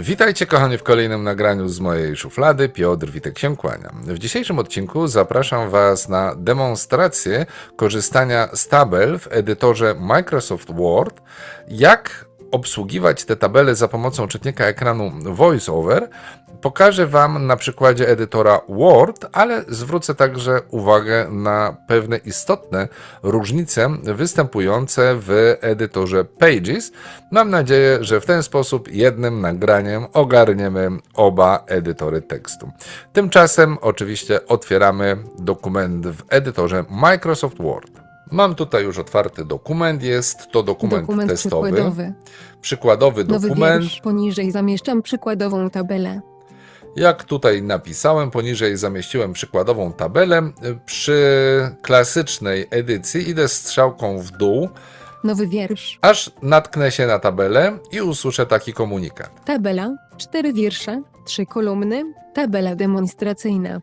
Witajcie kochani w kolejnym nagraniu z mojej szuflady. Piotr Witek się kłania. W dzisiejszym odcinku zapraszam Was na demonstrację korzystania z tabel w edytorze Microsoft Word, jak obsługiwać te tabele za pomocą czytnika ekranu VoiceOver. Pokażę Wam na przykładzie edytora Word, ale zwrócę także uwagę na pewne istotne różnice występujące w edytorze Pages. Mam nadzieję, że w ten sposób jednym nagraniem ogarniemy oba edytory tekstu. Tymczasem oczywiście otwieramy dokument w edytorze Microsoft Word. Mam tutaj już otwarty dokument, jest to dokument, Dokument testowy. przykładowy. Przykładowy dokument. wiersz. Poniżej zamieszczam przykładową tabelę. Jak tutaj napisałem, poniżej zamieściłem przykładową tabelę. Przy klasycznej edycji idę strzałką w dół, Nowy wiersz. aż natknę się na tabelę i usłyszę taki komunikat. Tabela. Cztery wiersze. Trzy kolumny. Tabela demonstracyjna.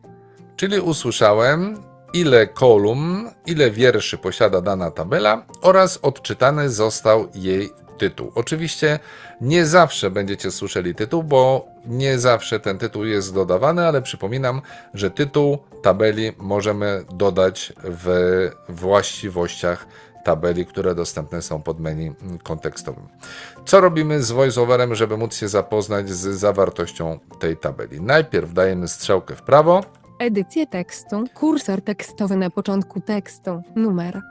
Czyli usłyszałem, ile kolumn, ile wierszy posiada dana tabela oraz odczytany został jej tytuł. Oczywiście nie zawsze będziecie słyszeli tytuł, bo nie zawsze ten tytuł jest dodawany, ale przypominam, że tytuł tabeli możemy dodać w właściwościach tabeli, które dostępne są pod menu kontekstowym. Co robimy z VoiceOverem, żeby móc się zapoznać z zawartością tej tabeli? Najpierw dajemy strzałkę w prawo, Edycję tekstu. Kursor tekstowy na początku tekstu. Numer.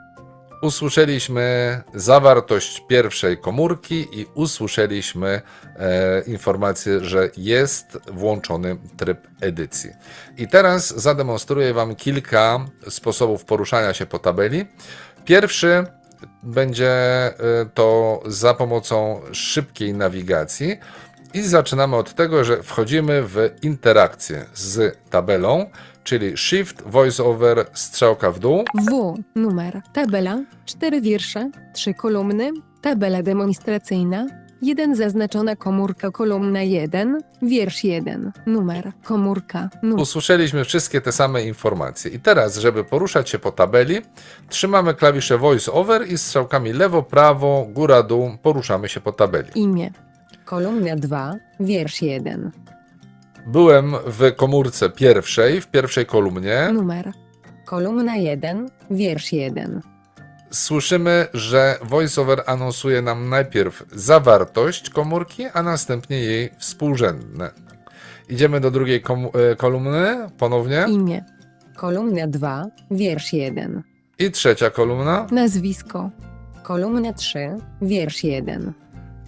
Usłyszeliśmy zawartość pierwszej komórki i usłyszeliśmy e, informację, że jest włączony tryb edycji. I teraz zademonstruję Wam kilka sposobów poruszania się po tabeli. Pierwszy będzie e, to za pomocą szybkiej nawigacji. I zaczynamy od tego, że wchodzimy w interakcję z tabelą, czyli Shift, VoiceOver, strzałka w dół. W. Numer. Tabela. Cztery wiersze. Trzy kolumny. Tabela demonstracyjna. Jeden zaznaczona komórka kolumna 1. Wiersz 1. Numer. Komórka. Numer. Usłyszeliśmy wszystkie te same informacje. I teraz, żeby poruszać się po tabeli, trzymamy klawisze VoiceOver i strzałkami lewo, prawo, góra, dół poruszamy się po tabeli. Imię. Kolumna 2. Wiersz 1. Byłem w komórce pierwszej, w pierwszej kolumnie. Numer. Kolumna 1. Wiersz 1. Słyszymy, że VoiceOver anonsuje nam najpierw zawartość komórki, a następnie jej współrzędne. Idziemy do drugiej komu- e, kolumny ponownie. Imię. Kolumna 2. Wiersz 1. I trzecia kolumna. Nazwisko. Kolumna 3. Wiersz 1.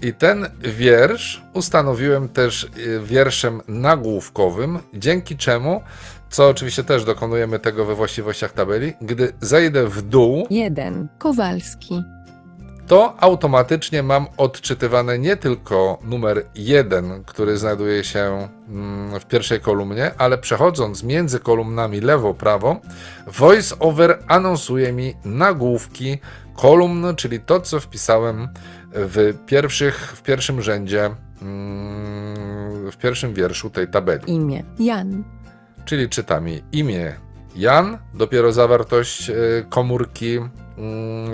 I ten wiersz ustanowiłem też y, wierszem nagłówkowym, dzięki czemu, co oczywiście też dokonujemy tego we właściwościach tabeli, gdy zejdę w dół, 1. Kowalski. To automatycznie mam odczytywane nie tylko numer 1, który znajduje się mm, w pierwszej kolumnie, ale przechodząc między kolumnami lewo-prawo, VoiceOver anonsuje mi nagłówki kolumn, czyli to, co wpisałem w, pierwszych, w pierwszym rzędzie, mm, w pierwszym wierszu tej tabeli. Imię. Jan. Czyli czytamy imię Jan, dopiero zawartość e, komórki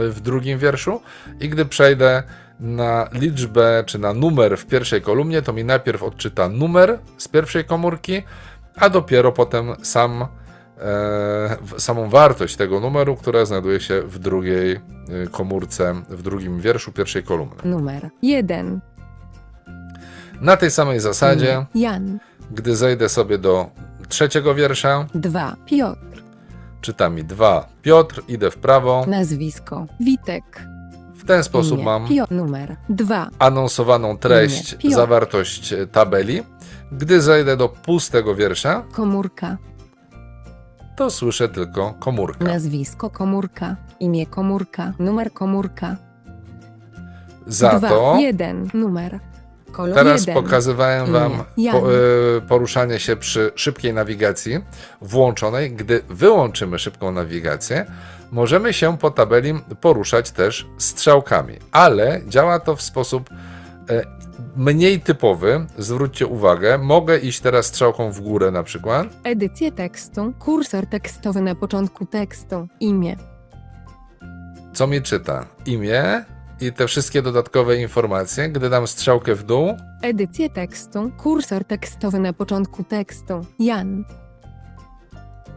w drugim wierszu. I gdy przejdę na liczbę czy na numer w pierwszej kolumnie, to mi najpierw odczyta numer z pierwszej komórki, a dopiero potem sam, e, samą wartość tego numeru, która znajduje się w drugiej e, komórce, w drugim wierszu pierwszej kolumny. Numer. 1. Na tej samej zasadzie, Jan. gdy zejdę sobie do trzeciego wiersza, 2. Piotr. Czyta mi 2 Piotr, idę w prawo. Nazwisko. Witek. W ten sposób Imię. mam. Numer. 2. anonsowaną treść, Imię. Piotr. zawartość e, tabeli. Gdy zejdę do pustego wiersza, Komórka. to słyszę tylko komórkę. Nazwisko komórka. Imię komórka. Numer komórka. Za 2. to 1. Numer. Kolor teraz 1. pokazywałem. Wam po, e, poruszanie się przy szybkiej nawigacji włączonej. Gdy wyłączymy szybką nawigację, możemy się po tabeli poruszać też strzałkami, ale działa to w sposób e, mniej typowy. Zwróćcie uwagę, mogę iść teraz strzałką w górę na przykład. Edycję tekstu. Kursor tekstowy na początku tekstu. Imię. co mi czyta? Imię i te wszystkie dodatkowe informacje, gdy dam strzałkę w dół, Edycję tekstu. Kursor tekstowy na początku tekstu. Jan.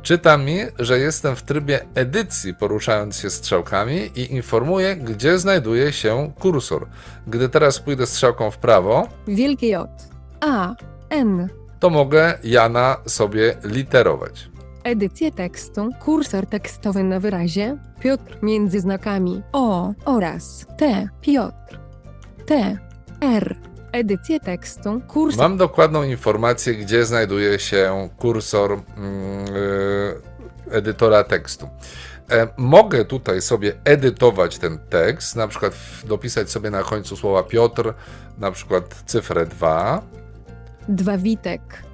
czyta mi, że jestem w trybie edycji, poruszając się strzałkami i informuje, gdzie znajduje się kursor. Gdy teraz pójdę strzałką w prawo, Wielkie J. A. N. to mogę Jana sobie literować. Edycję tekstu. Kursor tekstowy na wyrazie. Piotr między znakami O oraz T. Piotr. T. R. Edycję tekstu. Kursor Mam dokładną informację, gdzie znajduje się kursor mm, y, edytora tekstu. E, mogę tutaj sobie edytować ten tekst, na przykład dopisać sobie na końcu słowa Piotr, na przykład cyfrę 2. 2 Witek.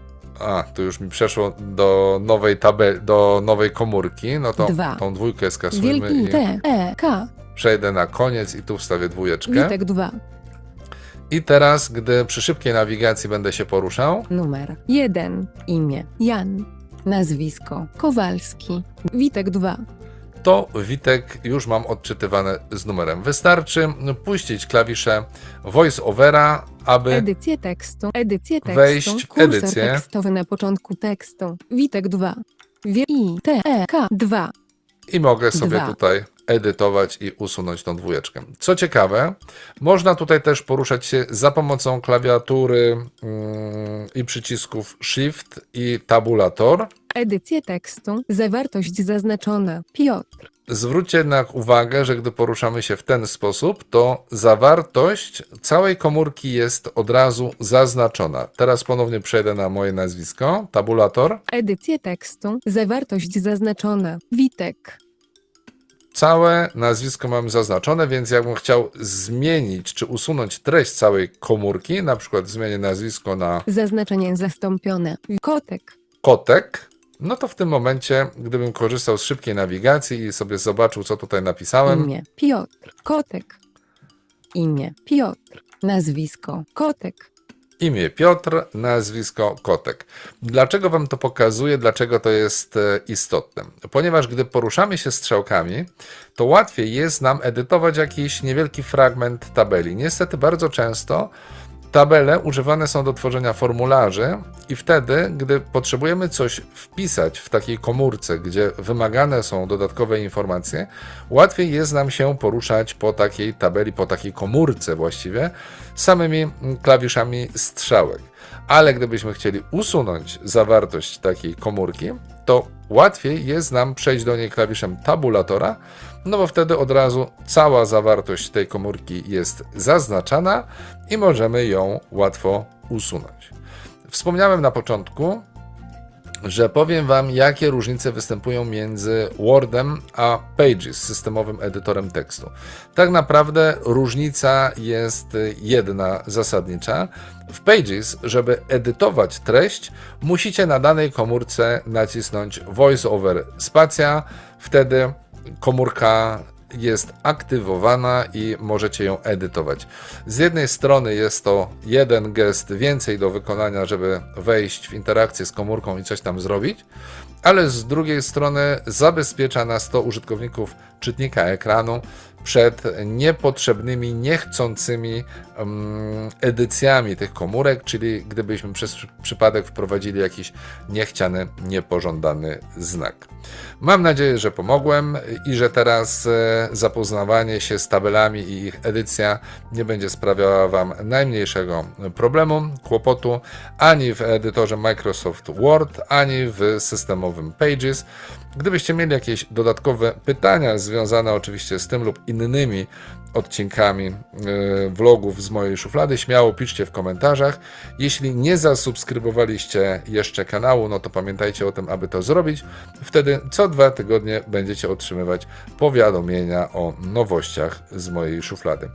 A, tu już mi przeszło do nowej tabeli, do nowej komórki. No to Dwa. tą dwójkę skasujmy Wielki i T. E. K. przejdę na koniec i tu wstawię dwójeczkę. Witek 2. I teraz, gdy przy szybkiej nawigacji będę się poruszał, Numer 1. Imię Jan. Nazwisko Kowalski. Witek 2. to Witek już mam odczytywane z numerem. Wystarczy puścić klawisze voice-overa, aby Edycję tekstu. Edycję tekstu. Wejść w edycję. tekstowy na początku tekstu. Witek 2. Wie I T E K 2. i mogę sobie Dwa. tutaj edytować i usunąć tą dwójeczkę. Co ciekawe, można tutaj też poruszać się za pomocą klawiatury mm, i przycisków Shift i tabulator. Edycję tekstu. Zawartość zaznaczona. Piotr. Zwróćcie jednak uwagę, że gdy poruszamy się w ten sposób, to zawartość całej komórki jest od razu zaznaczona. Teraz ponownie przejdę na moje nazwisko, tabulator. Edycję tekstu. Zawartość zaznaczona. Witek. Całe nazwisko mam zaznaczone, więc jakbym chciał zmienić czy usunąć treść całej komórki, na przykład zmienię nazwisko na Zaznaczenie zastąpione. Kotek. kotek, no to w tym momencie, gdybym korzystał z szybkiej nawigacji i sobie zobaczył, co tutaj napisałem, Imię Piotr. Kotek. Imię Piotr. Nazwisko Kotek. Imię Piotr, nazwisko Kotek. Dlaczego Wam to pokazuję? Dlaczego to jest e, istotne? Ponieważ gdy poruszamy się strzałkami, to łatwiej jest nam edytować jakiś niewielki fragment tabeli. Niestety bardzo często tabele używane są do tworzenia formularzy i wtedy, gdy potrzebujemy coś wpisać w takiej komórce, gdzie wymagane są dodatkowe informacje, łatwiej jest nam się poruszać po takiej tabeli, po takiej komórce właściwie, samymi klawiszami strzałek. Ale gdybyśmy chcieli usunąć zawartość takiej komórki, to łatwiej jest nam przejść do niej klawiszem tabulatora, no bo wtedy od razu cała zawartość tej komórki jest zaznaczana i możemy ją łatwo usunąć. Wspomniałem na początku, że powiem Wam, jakie różnice występują między Wordem a Pages, systemowym edytorem tekstu. Tak naprawdę różnica jest jedna zasadnicza. W Pages, żeby edytować treść, musicie na danej komórce nacisnąć VoiceOver spacja, wtedy komórka jest aktywowana i możecie ją edytować. Z jednej strony jest to jeden gest więcej do wykonania, żeby wejść w interakcję z komórką i coś tam zrobić, ale z drugiej strony zabezpiecza nas to użytkowników czytnika ekranu przed niepotrzebnymi, niechcącymi edycjami tych komórek, czyli gdybyśmy przez przy- przypadek wprowadzili jakiś niechciany, niepożądany znak. Mam nadzieję, że pomogłem i że teraz e, zapoznawanie się z tabelami i ich edycja nie będzie sprawiała Wam najmniejszego problemu, kłopotu ani w edytorze Microsoft Word, ani w systemowym Pages. Gdybyście mieli jakieś dodatkowe pytania związane oczywiście z tym lub innymi odcinkami e, vlogów z mojej szuflady, śmiało piszcie w komentarzach. Jeśli nie zasubskrybowaliście jeszcze kanału, no to pamiętajcie o tym, aby to zrobić. Wtedy co dwa tygodnie będziecie otrzymywać powiadomienia o nowościach z mojej szuflady.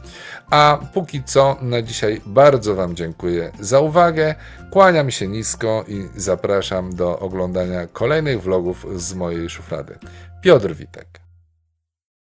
A póki co na dzisiaj bardzo Wam dziękuję za uwagę. Kłaniam się nisko i zapraszam do oglądania kolejnych vlogów z mojej szuflady. Piotr Witek.